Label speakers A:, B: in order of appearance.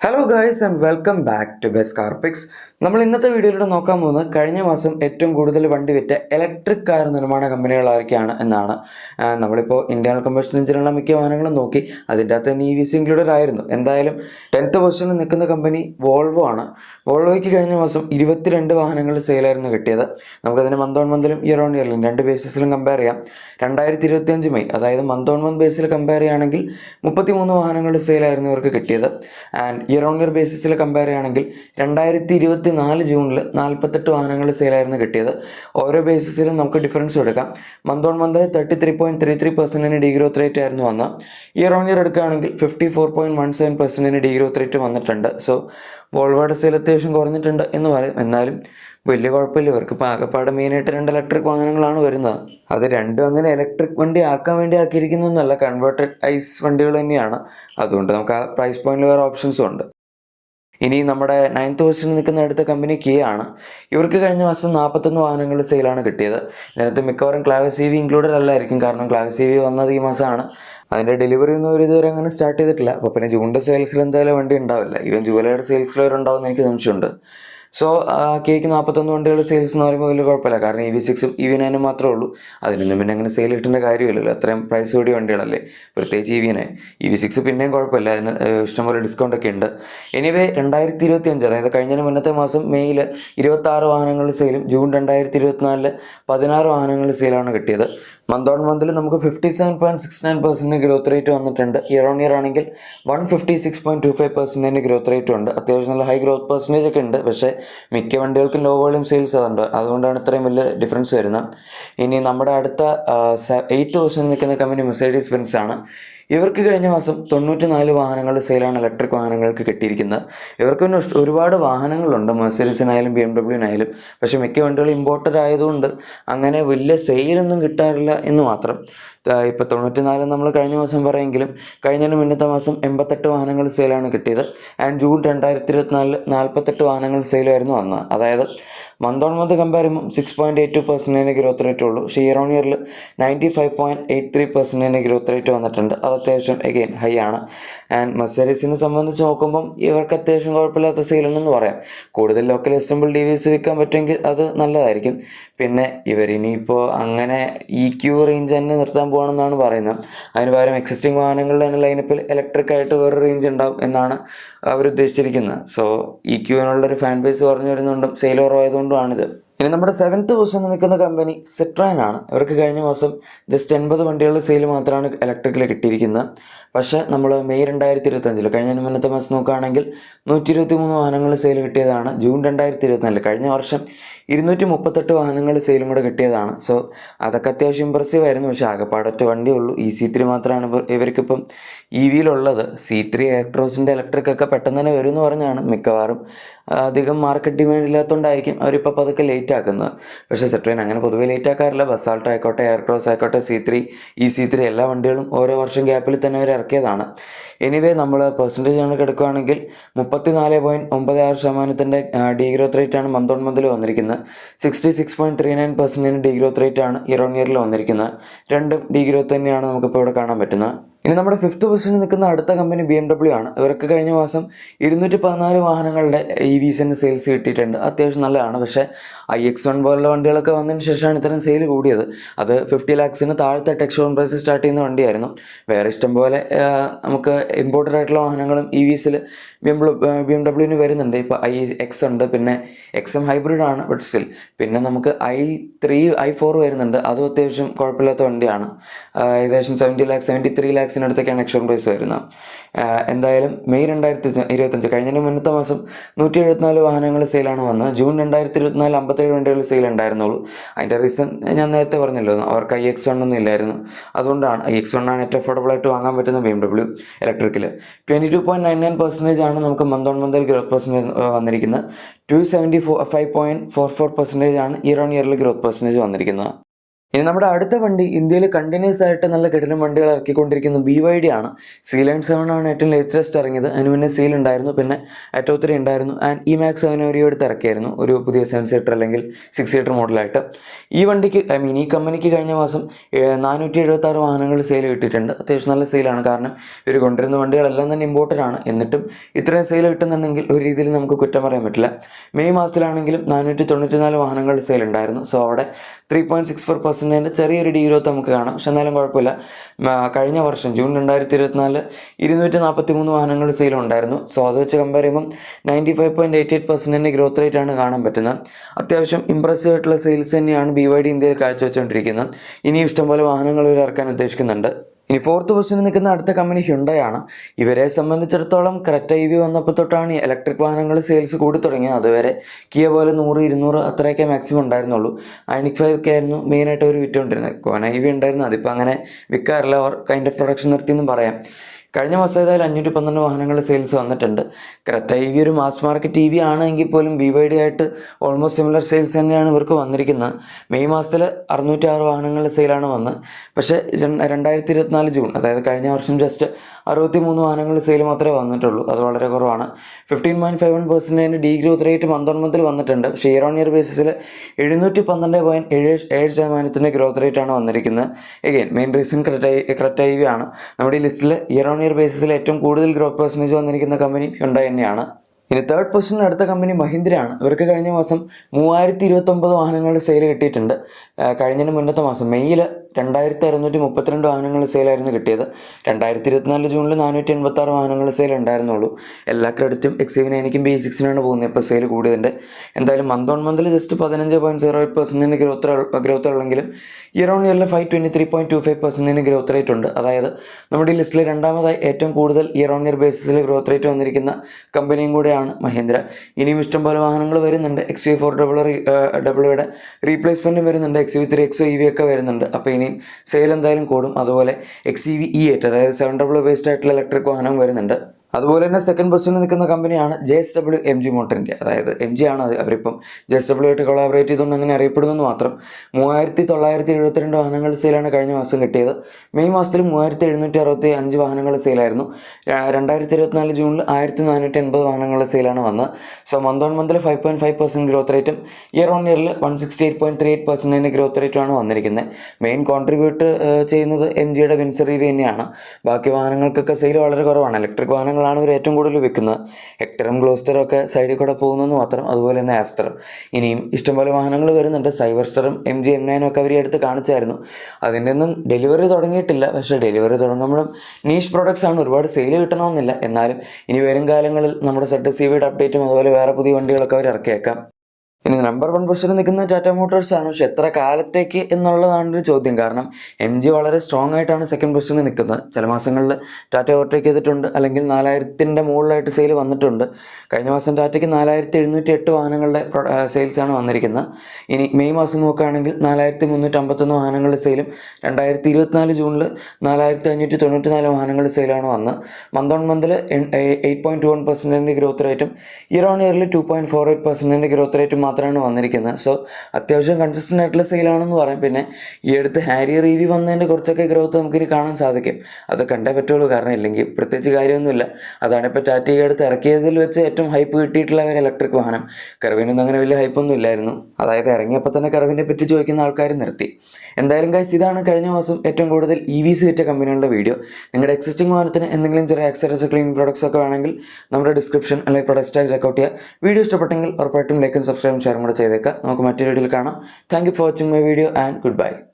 A: Hello guys and welcome back to best car picks നമ്മൾ ഇന്നത്തെ വീഡിയോയിലൂടെ നോക്കാൻ പോകുന്നത് കഴിഞ്ഞ മാസം ഏറ്റവും കൂടുതൽ വണ്ടി വിറ്റ ഇലക്ട്രിക് കാർ നിർമ്മാണ കമ്പനികൾ ആരൊക്കെയാണ് എന്നാണ് നമ്മളിപ്പോൾ ഇന്ത്യൻ കമ്പഷൻ എഞ്ചിനുള്ള മിക്ക വാഹനങ്ങളും നോക്കി. അതിന്റെ അകത്ത് തന്നെ ഇ വി സി ഇൻക്ലൂഡഡ് ആയിരുന്നു. എന്തായാലും ടെൻത്ത് പൊസിഷനിൽ നിൽക്കുന്ന കമ്പനി വോൾവോ ആണ്. വോൾവോയ്ക്ക് കഴിഞ്ഞ മാസം ഇരുപത്തിരണ്ട് വാഹനങ്ങൾ സെയിലായിരുന്നു കിട്ടിയത്. നമുക്കതിന് മന്ത് ഓൺ മന്തിലും ഇയർ ഓൺ ഇയറിലും രണ്ട് ബേസിസിലും കമ്പയർ ചെയ്യാം. രണ്ടായിരത്തി ഇരുപത്തിയഞ്ച് മെയ് അതായത് മന്ത് ഓൺ മന്ത് ബേസിൽ കമ്പയർ ചെയ്യുകയാണെങ്കിൽ മുപ്പത്തി മൂന്ന് വാഹനങ്ങൾ സെയിലായിരുന്നു ഇവർക്ക് കിട്ടിയത്. ആൻഡ് ഇയർ ഓൺ ഇയർ ബേസിസിൽ കമ്പയർ ചെയ്യുകയാണെങ്കിൽ രണ്ടായിരത്തി ഇരുപത്തി നാല് ജൂണിൽ നാൽപ്പത്തെട്ട് വാഹനങ്ങൾ സെയിലായിരുന്നു കിട്ടിയത്. ഓരോ ബേസിസിലും നമുക്ക് ഡിഫറൻസ് എടുക്കാം. Month on month thirty three point three three പെർസെന്റിന് degrowth rate ആയിരുന്നു വന്നത്. ഇയർ ഓൺ ഇയർ എടുക്കുകയാണെങ്കിൽ fifty four point one seven പെർസെന്റിന് degrowth rate വന്നിട്ടുണ്ട്. സോ വോൾവോയുടെ സെയിൽ അത്യാവശ്യം കുറഞ്ഞിട്ടുണ്ട് എന്ന് പറയും. എന്നാലും വലിയ കുഴപ്പമില്ല. ഇവർക്ക് ഇപ്പോൾ ആകെപ്പാടെ മെയിനായിട്ട് രണ്ട് ഇലക്ട്രിക് വാഹനങ്ങളാണ് വരുന്നത്. അത് രണ്ടും അങ്ങനെ ഇലക്ട്രിക് വണ്ടി ആക്കാൻ വേണ്ടി ആക്കിയിരിക്കുന്നൊന്നുമല്ല കൺവേർട്ടഡ് ഐസ് വണ്ടികൾ തന്നെയാണ്. അതുകൊണ്ട് നമുക്ക് ആ പ്രൈസ് പോയിന്റിൽ വേറെ ഓപ്ഷൻസും ഉണ്ട്. ഇനി നമ്മുടെ നയൻത്ത് പൊസിഷനിൽ നിൽക്കുന്ന അടുത്ത കമ്പനി കിയ ആണ്. ഇവർക്ക് കഴിഞ്ഞ മാസം നാൽപ്പത്തൊന്ന് വാഹനങ്ങൾ സെയിലാണ് കിട്ടിയത്. നേരത്തെ മിക്കവാറും ക്ലാവസ് സി വി ഇൻക്ലൂഡഡ് അല്ലായിരിക്കും. കാരണം ക്ലാവസ് സി വി വന്നത് ഈ മാസമാണ്. അതിന്റെ ഡെലിവറി ഒന്നും ഒരു ഇതുവരെ അങ്ങനെ സ്റ്റാർട്ട് ചെയ്തിട്ടില്ല. അപ്പോൾ പിന്നെ ജൂണിന്റെ സെയിൽസിൽ എന്തായാലും വണ്ടി ഉണ്ടാവില്ല. ഈവൻ ജൂലൈയുടെ സെയിൽസിൽ ഉണ്ടാവുമെന്ന് എനിക്ക് സംശയമുണ്ട്. സോ കേക്ക് നാൽപ്പത്തൊന്ന് വണ്ടികൾ സെയിൽസ് എന്ന് പറയുമ്പോൾ വലിയ കുഴപ്പമില്ല. കാരണം ഇ വി സിക്സും ഇ വി നയനും മാത്രമേ ഉള്ളൂ. അതിനൊന്നും പിന്നെ അങ്ങനെ സെയിൽ കിട്ടേണ്ട കാര്യമില്ലല്ലോ. അത്രയും പ്രൈസ് കൂടിയ വണ്ടികളല്ലേ? പ്രത്യേകിച്ച് E V nine E V six പിന്നെയും കുഴപ്പമില്ല. അതിന് ഇഷ്ടംപോലെ ഡിസ്കൗണ്ട് ഒക്കെ ഉണ്ട്. എനിവേ രണ്ടായിരത്തി ഇരുപത്തി അഞ്ച് അതായത് കഴിഞ്ഞ മുന്നത്തെ മാസം മെയ്യിൽ ഇരുപത്തി ആറ് വാഹനങ്ങൾ സെയിലും ജൂൺ രണ്ടായിരത്തി ഇരുപത്തിനാലിൽ പതിനാറ് വാഹനങ്ങൾ സെയിലാണ് കിട്ടിയത്. മന്ത് ഓൺ മന്തിൽ നമുക്ക് fifty seven point six nine percent growth rate വന്നിട്ടുണ്ട്. ഇയർ ഓൺ ഇയർ ആണെങ്കിൽ one fifty six point two five percentage growth rate ഉണ്ട്. അത്യാവശ്യം നല്ല ഹൈ ഗ്രോത്ത് പെർസെന്റേജ് ഒക്കെ ഉണ്ട്. പക്ഷേ മിക്ക വണ്ടികൾക്കും ലോ വോളിയം സെയിൽസ് അതുണ്ട്. അതുകൊണ്ടാണ് ഇത്രയും വലിയ ഡിഫറൻസ് വരുന്നത്. ഇനി നമ്മുടെ അടുത്ത എയ്റ്റ് പൊസിഷനിൽ നിൽക്കുന്ന കമ്പനി മെസേഡീസ് ബെൻസ് ആണ്. ഇവർക്ക് കഴിഞ്ഞ മാസം തൊണ്ണൂറ്റി നാല് വാഹനങ്ങളുടെ സെയിലാണ് ഇലക്ട്രിക് വാഹനങ്ങൾക്ക് കിട്ടിയിരിക്കുന്നത്. ഇവർക്ക് പിന്നെ ഒരുപാട് വാഹനങ്ങളുണ്ട്. മെഴ്സറീസിനായാലും ബി എം ഡബ്ല്യുവിനായാലും പക്ഷേ മിക്ക വണ്ടികൾ ഇമ്പോർട്ടഡ് ആയതുകൊണ്ട് അങ്ങനെ വലിയ സെയിലൊന്നും കിട്ടാറില്ല എന്ന് മാത്രം. ഇപ്പോൾ തൊണ്ണൂറ്റിനാല് നമ്മൾ കഴിഞ്ഞ മാസം പറയുമെങ്കിലും കഴിഞ്ഞതിന് മുന്നത്തെ മാസം എൺപത്തെട്ട് വാഹനങ്ങൾ സെയിലാണ് കിട്ടിയത്. ആൻഡ് ജൂൺ രണ്ടായിരത്തി ഇരുപത്തിനാലിൽ നാൽപ്പത്തെട്ട് വാഹനങ്ങൾ സെയിലായിരുന്നു അന്ന്. അതായത് മന്ത് ഓൺ മന്ത് കമ്പയർ ചെയ്യുമ്പോൾ six point eight two percentage growth rate ഉള്ളൂ. പക്ഷേ ഇയർ ഓൺ ഇയറിൽ ninety five point eight three percentage growth rate വന്നിട്ടുണ്ട്. അത് അത്യാവശ്യം എഗെയിൻ ഹൈ ആണ്. ആൻഡ് മെസ്സേരീസിനെ സംബന്ധിച്ച് നോക്കുമ്പം ഇവർക്ക് അത്യാവശ്യം കുഴപ്പമില്ലാത്ത സെയിലുണ്ടെന്ന് പറയാം. കൂടുതൽ ലോക്കൽ എസ്റ്റംബിൾ ഡി വിസ് വിൽക്കാൻ പറ്റുമെങ്കിൽ അത് നല്ലതായിരിക്കും. പിന്നെ ഇവർ ഇനിയിപ്പോൾ അങ്ങനെ ഇ ക്യൂ റേഞ്ച് തന്നെ നിർത്താൻ പോകണമെന്നാണ് പറയുന്നത്. അതിന് പകരം എക്സിസ്റ്റിംഗ് വാഹനങ്ങളുടെ തന്നെ ലൈനപ്പിൽ ഇലക്ട്രിക് ആയിട്ട് വേറെ റേഞ്ച് ഉണ്ടാവും എന്നാണ് അവർ ഉദ്ദേശിച്ചിരിക്കുന്നത് സോ ഇ ക്യൂവിനുള്ളൊരു ഫാൻ ബേസ് കുറഞ്ഞു വരുന്നുണ്ടും സെയിൽ കുറവായതുകൊണ്ടുമാണിത് ഇനി നമ്മുടെ സെവൻത്ത് പൊസിഷനിൽ നിൽക്കുന്ന കമ്പനി സെട്രാൻ ആണ്. ഇവർക്ക് കഴിഞ്ഞ മാസം ജസ്റ്റ് എൺപത് വണ്ടികളുടെ സെയിൽ മാത്രമാണ് ഇലക്ട്രിക്കിൽ കിട്ടിയിരിക്കുന്നത്. പക്ഷേ നമ്മൾ മെയ് രണ്ടായിരത്തി ഇരുപത്തഞ്ചിൽ കഴിഞ്ഞ മുന്നത്തെ മാസം നോക്കുകയാണെങ്കിൽ നൂറ്റി ഇരുപത്തി മൂന്ന് വാഹനങ്ങൾ സെയിൽ കിട്ടിയതാണ്. ജൂൺ രണ്ടായിരത്തി ഇരുപത്തിനാലിൽ കഴിഞ്ഞ വർഷം ഇരുന്നൂറ്റി മുപ്പത്തെട്ട് വാഹനങ്ങൾ സെയിലും കൂടെ കിട്ടിയതാണ്. സോ അതൊക്കെ അത്യാവശ്യം ഇമ്പ്രസീവ് ആയിരുന്നു. പക്ഷേ ആകെപ്പാടൊറ്റ വണ്ടിയേ ഉള്ളൂ. ഈ സി ത്രീ മാത്രമാണ് ഇവർ ഇവർക്കിപ്പം ഇ വിയിലുള്ളത് സി ത്രീ ഇലക്ട്രോസിന്റെ ഇലക്ട്രിക് ഒക്കെ പെട്ടെന്ന് തന്നെ വരും എന്ന് പറഞ്ഞാണ് മിക്കവാറും. അധികം മാർക്കറ്റ് ഡിമാൻഡ് ഇല്ലാത്തതുകൊണ്ടായിരിക്കും അവരിപ്പോൾ പതുക്കെ ലേറ്റ് ആക്കുന്നത്. പക്ഷേ സെട്രൈൻ അങ്ങനെ പൊതുവെ ലേറ്റ് ആക്കാറില്ല. ബസാൾട്ട് ആയിക്കോട്ടെ എയർക്രോസ് ആയിക്കോട്ടെ C three E C three എല്ലാ വണ്ടികളും ഓരോ വർഷം ഗ്യാപ്പിൽ തന്നെ അവർ ഇറക്കിയതാണ്. എനിവേ നമ്മൾ പെർസെന്റേജ് കണക്ക് എടുക്കുകയാണെങ്കിൽ മുപ്പത്തി നാല് പോയിന്റ് ഒമ്പത് ആറ് ശതമാനത്തിന്റെ ഡി ഗ്രോത്ത് റേറ്റ് ആണ് മന്ത് ഓൺ മന്തിൽ വന്നിരിക്കുന്നത്. Sixty six point three nine പെർസെന്റിന് D growth rate ആണ് ഇയർ ഓൺ ഇയറിൽ വന്നിരിക്കുന്നത്. രണ്ടും ഡി ഗ്രോത്ത് തന്നെയാണ് നമുക്കിപ്പോൾ ഇവിടെ കാണാൻ പറ്റുന്നത്. ഇനി നമ്മുടെ ഫിഫ്ത്ത് പൊസിഷനിൽ നിൽക്കുന്ന അടുത്ത കമ്പനി ബി എം ഡബ്ല്യു ആണ്. ഇവർക്ക് കഴിഞ്ഞ മാസം ഇരുന്നൂറ്റി പതിനാല് വാഹനങ്ങളുടെ ഇ വിസിന്റെ സെയിൽസ് കിട്ടിയിട്ടുണ്ട്. അത്യാവശ്യം നല്ലതാണ്. പക്ഷേ ഐ എക്സ് വൺ പോലുള്ള വണ്ടികളൊക്കെ വന്നതിന് ശേഷമാണ് ഇത്തരം സെയിൽ കൂടിയത്. അത് ഫിഫ്റ്റി ലാക്സിന് താഴത്തെ ടെക്സ് ഓൺ പ്രൈസ് സ്റ്റാർട്ട് ചെയ്യുന്ന വണ്ടിയായിരുന്നു. വേറെ ഇഷ്ടംപോലെ പോലെ നമുക്ക് ഇമ്പോർട്ടഡ് ആയിട്ടുള്ള വാഹനങ്ങളും ഇ വിസിൽ ബി എം ബി എം ഡബ്ല്യുവിന് വരുന്നുണ്ട്. ഇപ്പോൾ ഐ എക്സ് ഉണ്ട്. പിന്നെ എക്സ് എം ഹൈബ്രിഡ് ആണ് ബട്ട് സ്റ്റിൽ പിന്നെ നമുക്ക് ഐ ത്രീ ഐ ഫോർ വരുന്നുണ്ട്. അതും അത്യാവശ്യം കുഴപ്പമില്ലാത്ത വണ്ടിയാണ്. ഏകദേശം സെവന്റി ലാക്സ് സെവന്റി ത്രീ ലാക്സിനടുത്തൊക്കെയാണ് എക്സ്ചേഞ്ച് പ്രൈസ് വരുന്നത്. എന്തായാലും മെയ് രണ്ടായിരത്തി ഇരുപത്തഞ്ച് കഴിഞ്ഞതിന് മുന്നത്തെ മാസം നൂറ്റി എഴുപത്തിനാല് വാഹനങ്ങൾ സെയിലാണ് വന്നത്. ജൂൺ രണ്ടായിരത്തി ഇരുപത്തിനാല് അമ്പത്തേഴ് വണ്ടികൾ സെയിൽ ഉണ്ടായിരുന്നുള്ളൂ. അതിന്റെ റീസൺ ഞാൻ നേരത്തെ പറഞ്ഞല്ലോ അവർക്ക് ഐ എക്സ് വൺ ഒന്നും ഇല്ലായിരുന്നു. അതുകൊണ്ടാണ് ഐ എക്സ് വൺ ആണ് ഏറ്റവും അഫോർഡബിൾ ആയിട്ട് വാങ്ങാൻ പറ്റുന്ന B M W ഇലക്ട്രിക്കിൽ twenty two point nine nine percentage ആണ് നമുക്ക് മന്ത് ഓൺ മന്തിൽ ഗ്രോത്ത് പെർസെന്റേജ് വന്നിരിക്കുന്നത്. Two seventy four five point four four percentage ആണ് ഇയർ ഓൺ ഇയറിൽ ഗ്രോത്ത് പെർസെന്റേജ് വന്നിരിക്കുന്നത്. ഇനി നമ്മുടെ അടുത്ത വണ്ടി ഇന്ത്യയിൽ കണ്ടിന്യൂസ് ആയിട്ട് നല്ല കിടലും വണ്ടികൾ ഇറക്കിക്കൊണ്ടിരിക്കുന്ന ബി വൈ ഡി ആണ്. സീ ലൈൻ സെവൻ ആണ് ഏറ്റവും ലേറ്റസ്റ്റ് ഇറങ്ങിയത്. അതിന് മുന്നേ സീൽ ഉണ്ടായിരുന്നു. പിന്നെ അറ്റോ ത്രീ ഉണ്ടായിരുന്നു. ആൻഡ് ഇ മാക്സ് ഒരു എടുത്ത് ഇറക്കിയായിരുന്നു ഒരു പുതിയ സെവൻ സീറ്റർ അല്ലെങ്കിൽ സിക്സ് സീറ്റർ മോഡലായിട്ട് ഈ വണ്ടിക്ക് ഐ മീൻ ഈ കമ്പനിക്ക് കഴിഞ്ഞ മാസം നാനൂറ്റി എഴുപത്താറ് വാഹനങ്ങൾ സെയിൽ കിട്ടിയിട്ടുണ്ട്. അത്യാവശ്യം നല്ല സെയിലാണ് കാരണം ഇവർ കൊണ്ടുവരുന്ന വണ്ടികളെല്ലാം തന്നെ ഇമ്പോർട്ടഡ് ആണ്. എന്നിട്ടും ഇത്രയും സെയിൽ കിട്ടുന്നുണ്ടെങ്കിൽ ഒരു രീതിയിൽ നമുക്ക് കുറ്റം പറയാൻ പറ്റില്ല. മെയ് മാസത്തിലാണെങ്കിലും നാനൂറ്റി തൊണ്ണൂറ്റി നാല് വാഹനങ്ങൾ സെയിൽ ഉണ്ടായിരുന്നു. സോ അവിടെ three point six four percentage ചെറിയൊരു ഡീഗ്രോത്ത് നമുക്ക് കാണാം. പക്ഷെ എന്നാലും കുഴപ്പമില്ല. കഴിഞ്ഞ വർഷം ജൂൺ രണ്ടായിരത്തി ഇരുപത്തിനാല് ഇരുന്നൂറ്റി നാൽപ്പത്തി മൂന്ന് വാഹനങ്ങൾ സെയിലുണ്ടായിരുന്നു. സോ അത് വെച്ച് കമ്പയർ ചെയ്യുമ്പം ninety five point eight eight പെർസെന്റിന്റെ growth rate ആണ് കാണാൻ പറ്റുന്നത്. അത്യാവശ്യം ഇമ്പ്രസീവ് ആയിട്ടുള്ള സെയിൽസ് തന്നെയാണ് ബി വൈ ഡി ഇന്ത്യയിൽ കാഴ്ചവെച്ചുകൊണ്ടിരിക്കുന്നത് ഇനിയും ഇഷ്ടംപോലെ വാഹനങ്ങൾ ഇറക്കാൻ ഉദ്ദേശിക്കുന്നുണ്ട്. ഇനി ഫോർത്ത് പൊസിഷനിൽ നിൽക്കുന്ന അടുത്ത കമ്പനി ഹ്യുണ്ടയാണ്. ഇവരെ സംബന്ധിച്ചിടത്തോളം കറക്റ്റ് ഐ വി വന്നപ്പോൾ തൊട്ടാണ് ഈ ഇലക്ട്രിക് വാഹനങ്ങൾ സെയിൽസ് കൂടി തുടങ്ങിയത്. അതുവരെ കിയ പോലെ നൂറ് ഇരുന്നൂറ് അത്രയൊക്കെ മാക്സിമം ഉണ്ടായിരുന്നുള്ളൂ. ഐനിക് ഫൈവ് ഒക്കെ ആയിരുന്നു മെയിനായിട്ട് അവർ വിറ്റുകൊണ്ടിരുന്നത്. കോന ഐ വി ഉണ്ടായിരുന്നു. അതിപ്പോൾ അങ്ങനെ വിൽക്കാറില്ല അവർ കൈൻഡ് ഓഫ് പ്രൊഡക്ഷൻ നിർത്തിയെന്നും പറയാം. കഴിഞ്ഞ മാസം ഏതായാലും അഞ്ഞൂറ്റി പന്ത്രണ്ട് വാഹനങ്ങൾ സെയിൽസ് വന്നിട്ടുണ്ട്. കറക്റ്റ് ഐ വി ഒരു മാസ് മാർക്കറ്റ് ടി വി ആണെങ്കിൽ പോലും ബി വൈ ഡി ആയിട്ട് ഓൾമോസ്റ്റ് സിമിലർ സെയിൽസ് തന്നെയാണ് ഇവർക്ക് വന്നിരിക്കുന്നത്. മെയ് മാസത്തിൽ അറുന്നൂറ്റി ആറ് വാഹനങ്ങളുടെ സെയിലാണ് വന്നത് പക്ഷേ രണ്ട് രണ്ടായിരത്തി ഇരുപത്തിനാല് ജൂൺ അതായത് കഴിഞ്ഞ വർഷം ജസ്റ്റ് അറുപത്തി മൂന്ന് വാഹനങ്ങളുടെ സെയിൽ മാത്രമേ വന്നിട്ടുള്ളൂ. അത് വളരെ കുറവാണ്. ഫിഫ്റ്റീൻ പോയിന്റ് ഫൈവ് വൺ പെർസെന്റേജിന്റെ ഡീ ഗ്രോത്ത് റേറ്റ് മന്ത് വന്നിട്ടുണ്ട്. പക്ഷേ ഇയർ ഓൺ ഇയർ ബേസിസിൽ എഴുന്നൂറ്റി പന്ത്രണ്ട് പോയിന്റ് ഏഴ് ഏഴ് ശതമാനത്തിന്റെ ഗ്രോത്ത് റേറ്റാണ് വന്നിരിക്കുന്നത്. എഗെയിൻ മെയിൻ റീസൺ ക്രെറ്റൈ ഐ വി ആണ്. നമ്മുടെ ഈ ലിസ്റ്റിൽ ഇയർ ഓൺ ഇയർ ബേസിസിൽ ഏറ്റവും കൂടുതൽ ഗ്രോത്ത് പെർസെന്റേജ് വന്നിരിക്കുന്ന കമ്പനി ഹ്യുണ്ടായി തന്നെയാണ്. ഇനി തേർഡ് പൊസിഷനിൽ അടുത്ത കമ്പനി മഹീന്ദ്രയാണ് ഇവർക്ക് കഴിഞ്ഞ മാസം മൂവായിരത്തി ഇരുപത്തൊമ്പത് വാഹനങ്ങളുടെ സെയിൽ കിട്ടിയിട്ടുണ്ട്. കഴിഞ്ഞതിന് മുന്നത്തെ മാസം മെയ്യിൽ രണ്ടായിരത്തി അറുന്നൂറ്റി മുപ്പത്തിരണ്ട് വാഹനങ്ങൾ സെയിലായിരുന്നു കിട്ടിയത്. രണ്ടായിരത്തി ഇരുപത്തിനാല് ജൂണിൽ നാനൂറ്റി എൺപത്തി ആറ് വാഹനങ്ങൾ സെയിൽ ഉണ്ടായിരുന്നുള്ളൂ. എല്ലാ ക്രെഡിറ്റും എക്സീവിന് എനിക്കും ബി സിക്സിനാണ് പോകുന്നത് ഇപ്പോൾ സെയിൽ കൂടിയതിന്റെ. എന്തായാലും മന്ത് ഓൺ മന്തിൽ ജസ്റ്റ് പതിനഞ്ച് പോയിന്റ് സീറോ എയ്റ്റ് പെർസെന്റിന് ഗ്രോത്ത് ഗ്രോത്ത് ഉള്ളെങ്കിലും ഇയർ ഓൺ ഇയറിൽ five twenty three point two five പെർസെന്റിന് growth rate ഉണ്ട്. അതായത് നമ്മുടെ ഈ ലിസ്റ്റിൽ രണ്ടാമതായി ഏറ്റവും കൂടുതൽ ഇയർ ഓൺ ഇയർ ബേസിസിൽ ഗ്രോത്ത് റേറ്റ് വന്നിരിക്കുന്ന കമ്പനിയും കൂടെയാണ് മഹീന്ദ്ര. ഇനിയും ഇഷ്ടംപോലെ വാഹനങ്ങൾ വരുന്നുണ്ട്. എക്സ് വി ഫോർ ഡബിൾ ഡബിളുടെ റീപ്ലേസ്മെന്റും വരുന്നുണ്ട്. X V three X E V ഒക്കെ വരുന്നുണ്ട്. അപ്പോൾ ഇനിയും സെയിൽ എന്തായാലും കൂടും. അതുപോലെ X E V E eight അതായത് സെവൻ ഡബിൾ ബേസ്ഡ് ആയിട്ടുള്ള ഇലക്ട്രിക് വാഹനം വരുന്നുണ്ട്. അതുപോലെ തന്നെ സെക്കൻഡ് പൊസിഷനിൽ നിൽക്കുന്ന കമ്പനിയാണ് J S W M G മോട്ടറിന്റെ അതായത് എം ജി ആണ് അവരിപ്പം ജെ എസ് ഡബ്ല്യു ആയിട്ട് കൊളാബറേറ്റ് ചെയ്തുകൊണ്ട് അങ്ങനെ അറിയപ്പെടുന്നു മാത്രം. മൂവായിരത്തി തൊള്ളായിരത്തി എഴുപത്തിരണ്ട് വാഹനങ്ങൾ സെയിലാണ് കഴിഞ്ഞ മാസം കിട്ടിയത്. മെയ് മാസത്തിൽ മൂവായിരത്തി എഴുന്നൂറ്റി അറുപത്തി അഞ്ച് വാഹനങ്ങൾ സെയിലായിരുന്നു രണ്ടായിരത്തി ഇരുപത്തിനാല് ജൂണിൽ ആയിരത്തി നാനൂറ്റി എൺപത് വാഹനങ്ങളുടെ സെയിലാണ് വന്നത് so month on മന്തിൽ five point five percent growth റേറ്റും ഇയർ ഓൺ ഇയറിൽ one sixty eight point three eight പെർസെന്റിന്റെ growth റേറ്റുമാണ് വന്നിരിക്കുന്നത് മെയിൻ കോൺട്രിബ്യൂട്ട് ചെയ്യുന്നത് എം ജിയുടെ വിൻസർ ഇ വി തന്നെയാണ്. ബാക്കി വാഹനങ്ങൾക്കൊക്കെ സെയിൽ വളരെ കുറവാണ്. ഇലക്ട്രിക് വാഹനങ്ങളാണ് ഇവർ ഏറ്റവും കൂടുതൽ വിൽക്കുന്നത് ഹെക്ടറും ഗ്ലോസ്റ്ററും ഒക്കെ സൈഡിൽ കൂടെ പോകുന്നെന്ന് മാത്രം അതുപോലെ തന്നെ ആസ്റ്ററും. ഇനിയും ഇഷ്ടംപോലെ വാഹനങ്ങൾ വരുന്നുണ്ട്. സൈബർ സ്റ്ററും എം ജി എം നയനും ഒക്കെ അവർ അടുത്ത് കാണിച്ചായിരുന്നു. അതിന്റെ ഒന്നും ഡെലിവറി തുടങ്ങിയിട്ടില്ല. പക്ഷേ ഡെലിവറി തുടങ്ങുമ്പോഴും നീഷ് പ്രോഡക്ട്സ് ആണ് ഒരുപാട് സെയിൽ കിട്ടണമെന്നില്ല. എന്നാലും ഇനി വരും കാലങ്ങളിൽ നമ്മുടെ സെഡ് സി വിയുടെ അപ്ഡേറ്റും അതുപോലെ വേറെ പുതിയ വണ്ടികളൊക്കെ അവർ ഇറക്കിയേക്കാം. ഇനി നമ്പർ വൺ പൊസിഷനിൽ നിൽക്കുന്ന ടാറ്റ മോട്ടോഴ്സ് ആണ്. പക്ഷെ എത്ര കാലത്തേക്ക് എന്നുള്ളതാണ് ഒരു ചോദ്യം. കാരണം എം ജി വളരെ സ്ട്രോങ് ആയിട്ടാണ് സെക്കൻഡ് പൊസിഷനിൽ നിൽക്കുന്നത്. ചില മാസങ്ങളിൽ ടാറ്റ ഓവർടേക്ക് ചെയ്തിട്ടുണ്ട്. അല്ലെങ്കിൽ നാലായിരത്തിന്റെ മുകളിലായിട്ട് സെയിൽ വന്നിട്ടുണ്ട്. കഴിഞ്ഞ മാസം ടാറ്റയ്ക്ക് നാലായിരത്തി എഴുന്നൂറ്റി എട്ട് വാഹനങ്ങളുടെ സെയിൽസാണ് വന്നിരിക്കുന്നത്. ഇനി മെയ് മാസം നോക്കുകയാണെങ്കിൽ നാലായിരത്തി മുന്നൂറ്റി അമ്പത്തൊന്ന് വാഹനങ്ങളുടെ സെയിലും രണ്ടായിരത്തി ഇരുപത്തിനാല് ജൂണിൽ നാലായിരത്തി അഞ്ഞൂറ്റി തൊണ്ണൂറ്റി നാല് വാഹനങ്ങളുടെ സെയിലാണ് വന്നത് മന്ത് ഓൺ മന്തിൽ എയ്റ്റ് പോയിന്റ് ടു വൺ പെർസെന്റിന്റെ ഗ്രോത്ത് റേറ്റും ഇയർ ഓൺ ഇയറിൽ ടു പോയിന്റ് ഫോർ എയ്റ്റ് പെർസെന്റിന്റെ ഗ്രോത്ത് റേറ്റും മാത്രമാണ് വന്നിരിക്കുന്നത്. സോ അത്യാവശ്യം കൺസിസ്റ്റന്റ് ആയിട്ടുള്ള സെയിലാണെന്ന് പറയാം. പിന്നെ ഈ അടുത്ത് ഹാരി വി വന്നതിന്റെ കുറച്ചൊക്കെ ഗ്രോത്ത് നമുക്കിനി കാണാൻ സാധിക്കും. അത് കണ്ടേ പറ്റുള്ളൂ. കാരണം ഇല്ലെങ്കിൽ പ്രത്യേകിച്ച് കാര്യമൊന്നുമില്ല. അതാണ് ഇപ്പോൾ ടാറ്റയ്ക്ക് അടുത്ത് ഇറക്കിയതിൽ വെച്ച് ഏറ്റവും ഹൈപ്പ് കിട്ടിയിട്ടുള്ള ഒരു ഇലക്ട്രിക് വാഹനം. കർവിനൊന്നും അങ്ങനെ വലിയ ഹൈപ്പൊന്നും ഇല്ലായിരുന്നു. അതായത് ഇറങ്ങിയപ്പോൾ തന്നെ കർവിനെ പറ്റി ചോദിക്കുന്ന ആൾക്കാർ നിർത്തി. എന്തായാലും കാശ് ഇതാണ് കഴിഞ്ഞ മാസം ഏറ്റവും കൂടുതൽ ഇ വിസ് വിറ്റ കമ്പനികളുടെ വീഡിയോ നിങ്ങളുടെ എക്സിസ്റ്റിംഗ് വാഹനത്തിന് എന്തെങ്കിലും ചെറിയ ആക്സറീസ് ക്ലീൻ പ്രോഡക്ട്സ് ഒക്കെ വേണമെങ്കിൽ നമ്മുടെ ഡിസ്ക്രിപ്ഷൻ അല്ലെങ്കിൽ പ്രൊഡക്റ്റ് ടാഗ് ചെക്കൗട്ട് ചെയ്യുക. വീഡിയോ ഇഷ്ടപ്പെട്ടെങ്കിൽ ഉറപ്പായിട്ടും ലൈക്കും സബ്സ്ക്രൈബും ഷെയറും കൂടെ ചെയ്തേക്കാം. നമുക്ക് മറ്റൊരു വീഡിയോയിൽ കാണാം. Thank for watching my video and goodbye